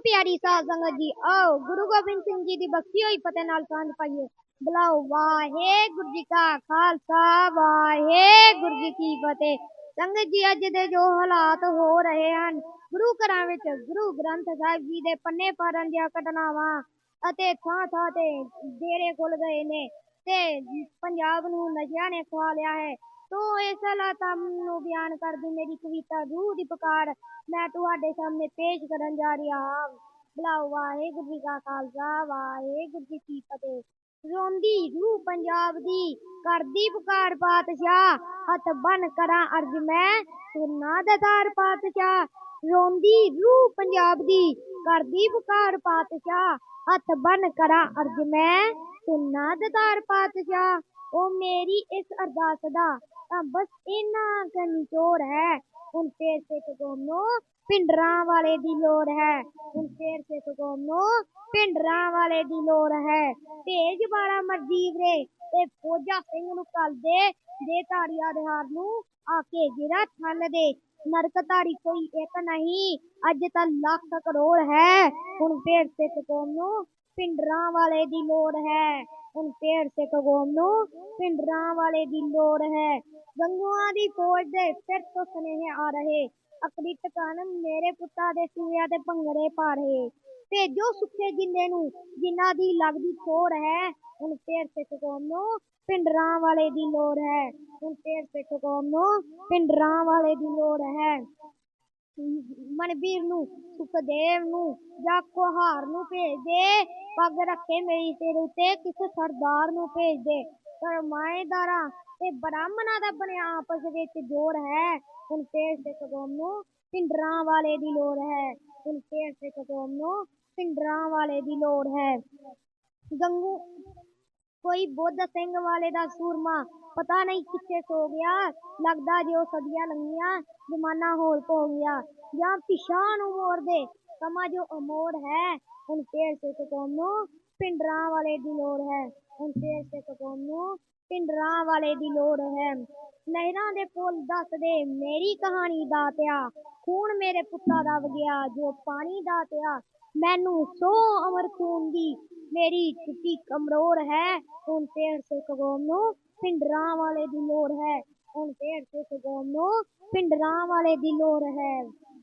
ਪਿਆਰੀ ਸਾਧ ਸੰਗਤ ਜੀ, ਆਓ ਗੁਰੂ ਗੋਬਿੰਦ ਸਿੰਘ ਜੀ ਦੀ ਬਖਸ਼ੀ ਹੋਈ ਫਤਿਹ ਨਾਲ ਸਾਂਝ ਪਾਈਏ। ਬੁਲਾਓ, ਵਾਹਿਗੁਰੂ ਜੀ ਕਾ ਖਾਲਸਾ, ਵਾਹਿਗੁਰੂ ਜੀ ਕੀ ਫਤਿਹ। ਸੰਗਤ ਜੀ, ਅੱਜ ਦੇ ਜੋ ਹਾਲਾਤ ਹੋ ਰਹੇ ਹਨ, ਗੁਰੂ ਘਰਾਂ ਵਿੱਚ ਗੁਰੂ ਗ੍ਰੰਥ ਸਾਹਿਬ ਜੀ ਦੇ ਪੰਨੇ ਪਾੜਨ ਦੀਆਂ ਘਟਨਾਵਾਂ ਅਤੇ ਥਾਂ ਥਾਂ ਤੇ ਡੇਰੇ ਖੁੱਲ ਗਏ ਨੇ ਤੇ ਪੰਜਾਬ ਨੂੰ ਨਸ਼ਿਆਂ ਨੇ ਖਾ ਲਿਆ ਹੈ। ਤੋ ਇਸ ਹਾਲਾਤਾਂ ਨੂੰ ਬਿਆਨ ਕਰਦੀ, ਮੇਰੀ ਕਵਿਤਾ ਰੂਹ ਦੀ ਪੁਕਾਰ। ਮੈਂ ਤੁਹਾਡੇ ਸਾਹਮਣੇ ਪੇਸ਼ ਕਰਨ ਜਾ ਰਿਹਾ ਹਾਂ। ਬੁਲਾਓ, ਵਾਹਿਗੁਰੂ ਜੀ ਕਾ ਖਾਲਸਾ, ਵਾਹਿਗੁਰੂ ਜੀ ਕੀ ਫਤਿਹ। ਰੋਂਦੀ ਰੂਹ ਪੰਜਾਬ ਦੀ, ਕਰਦੀ ਪੁਕਾਰ ਪਾਤਸ਼ਾਹ। ਹੱਥ ਬਨ ਕਰਾਂ ਅਰਜ ਮੈਂ ਸੁਨਾ ਦਤਾਰ ਪਾਤਸ਼ਾਹ। ਰੋਂਦੀ ਰੂਹ ਪੰਜਾਬ ਦੀ, ਕਰਦੀ ਪੁਕਾਰ ਪਾਤਸ਼ਾਹ। ਹੱਥ ਬਨ ਕਰਾਂ ਅਰਜ ਮੈਂ ਸੁਨਾ ਦਤਾਰ ਪਾਤਸ਼ਾਹ। ਉਹ ਮੇਰੀ ਇਸ ਅਰਦਾਸ ਦਾ ਤਾਂ ਬਸ ਇੰਨਾ ਕੁ ਨਿਚੋੜ ਹੈ। ਹੁਣ ਫੇਰ ਸਿੱਖ ਕੌਮ ਨੂੰ ਪਿੰਡਰਾਂ ਵਾਲੇ ਦੀ ਲੋੜ ਹੈ। ਹੁਣ ਫੇਰ ਸਿੱਖ ਕੌਮ ਨੂੰ ਪਿੰਡਰਾਂ ਵਾਲੇ ਦੀ ਲੋੜ ਹੈ। ਭੇਜ ਵਾਲਾ ਮਰਜ਼ੀ ਵੀਰੇ, ਤੇ ਫੌਜਾ ਸਿੰਘ ਨੂੰ ਕੱਲ ਦੇ ਦੇ ਧਾਰੀਆ ਦੇ ਹਾਰ ਨੂੰ ਆ ਕੇ ਜਿਹੜਾ ਠੰਨ ਦੇ। ਨਰਕ ਧਾਰੀ ਕੋਈ ਇੱਕ ਨਹੀਂ, ਅੱਜ ਤਾਂ ਲੱਖ ਕਰੋੜ ਹੈ। ਹੁਣ ਫੇਰ ਸਿੱਖ ਕੌਮ ਨੂੰ ਪਿੰਡਰਾਂ ਵਾਲੇ ਦੀ ਲੋੜ ਹੈ। ਹੁਣ ਫੇਰ ਸਿੱਖ ਕੌਮ ਨੂੰ ਪਿੰਡਰਾਂ ਵਾਲੇ ਦੀ ਲੋੜ ਹੈ। ਗੰਗੂਆਂ ਦੀ ਫੌਜ ਦੇ ਫਿਰ ਤੋਂ ਸੁਨੇਹੇ ਆ ਰਹੇ। ਅਕੜੀ ਟਿਕਾਣ ਮੇਰੇ ਪੁੱਤਾਂ ਦੇ ਸੂਰਿਆਂ ਤੇ ਭੰਗੜੇ ਪਾ ਰਹੇ। ਭੇਜੋ ਸੁੱਖੇ ਜਿੰਨੇ ਨੂੰ, ਜਿਨ੍ਹਾਂ ਦੀ ਲੱਗਦੀ ਥੋੜ ਹੈ। ਹੁਣ ਫੇਰ ਸਿੱਖ ਕੌਮ ਨੂੰ ਪਿੰਡਰਾਂ ਵਾਲੇ ਦੀ ਲੋੜ ਹੈ। ਹੁਣ ਫੇਰ ਸਿੱਖ ਕੌਮ ਨੂੰ ਪਿੰਡਰਾਂ ਵਾਲੇ ਦੀ ਲੋੜ ਹੈ। ਮਨਵੀਰ ਨੂੰ, ਸੁਖਦੇਵ ਨੂੰ ਜਾਂ ਕੋਹਾਰ ਨੂੰ ਭੇਜ ਦੇ, ਪੱਗ ਰੱਖੇ ਮੇਰੀ ਸਿਰ ਉਤੇ, ਕਿਸੇ ਸਰਦਾਰ ਨੂੰ ਭੇਜ ਦੇ। ਸਰਮਾਏਦਾਰਾਂ ਤੇ ਬ੍ਰਾਹਮਣਾਂ ਦਾ ਬਣਿਆ ਆਪਸ ਵਿੱਚ ਜੋੜ ਹੈ। ਹੁਣ ਫੇਰ ਸਿੱਖ ਕੌਮ ਨੂੰ ਪਿੰਡਰਾਂ ਵਾਲੇ ਦੀ ਲੋੜ ਹੈ। ਹੁਣ ਫੇਰ ਸਿੱਖ ਕੌਮ ਨੂੰ ਪਿੰਡਰਾਂ ਵਾਲੇ ਦੀ ਲੋੜ ਹੈ। ਗੰਗੂ ਕੋਈ ਬੁੱਧ ਸਿੰਘ ਵਾਲੇ ਦਾ ਸੂਰਮਾ ਪਤਾ ਨਹੀਂ ਕਿੱਥੇ ਸੋ ਗਿਆ। ਲੱਗਦਾ ਜੇ ਉਹ ਸਦੀਆਂ ਲੰਘੀਆਂ, ਜ਼ਮਾਨਾ ਹੋਰ ਪੋ ਗਿਆ। ਜਾਂ ਪਿਛਾਂ ਨੂੰ ਮੋੜ ਦੇ ਸਮਾਂ ਜੋ ਅਮੋੜ ਹੈ, ਹੁਣ ਫੇਰ ਸਿੱਖ ਕੌਮ ਨੂੰ ਪਿੰਡਰਾਂ ਵਾਲੇ ਦੀ ਲੋੜ ਹੈ। ਹੁਣ ਫੇਰ ਸਿੱਖ ਕੌਮ ਨੂੰ ਪਿੰਡਰਾਂ ਵਾਲੇ ਦੀ ਲੋੜ ਹੈ। ਨਹਿਰਾਂ ਦੇ ਪੁੱਲ ਦੱਸਦੇ ਮੇਰੀ ਕਹਾਣੀ ਦਾਤਿਆ ਖੂਨ ਮੇਰੇ ਪੁੱਤਾਂ ਦਾ ਵਗਿਆ, ਜੋ ਪਾਣੀ ਦਾਤਿਆ ਮੈਨੂੰ ਸੋ ਅਮਰ ਖੂਨ ਦੀ ਮੇਰੀ ਚਿੱਟੀ ਕਮਰੋਰ ਹੈ। ਹੁਣ ਫੇਰ ਸਿੱਖ ਕੌਮ ਨੂੰ ਪਿੰਡਰਾਂ ਵਾਲੇ ਦੀ ਲੋੜ ਹੈ। ਹੁਣ ਫੇਰ ਸਿੱਖ ਕੌਮ ਨੂੰ ਪਿੰਡਰਾਂ ਵਾਲੇ ਦੀ ਲੋੜ ਹੈ।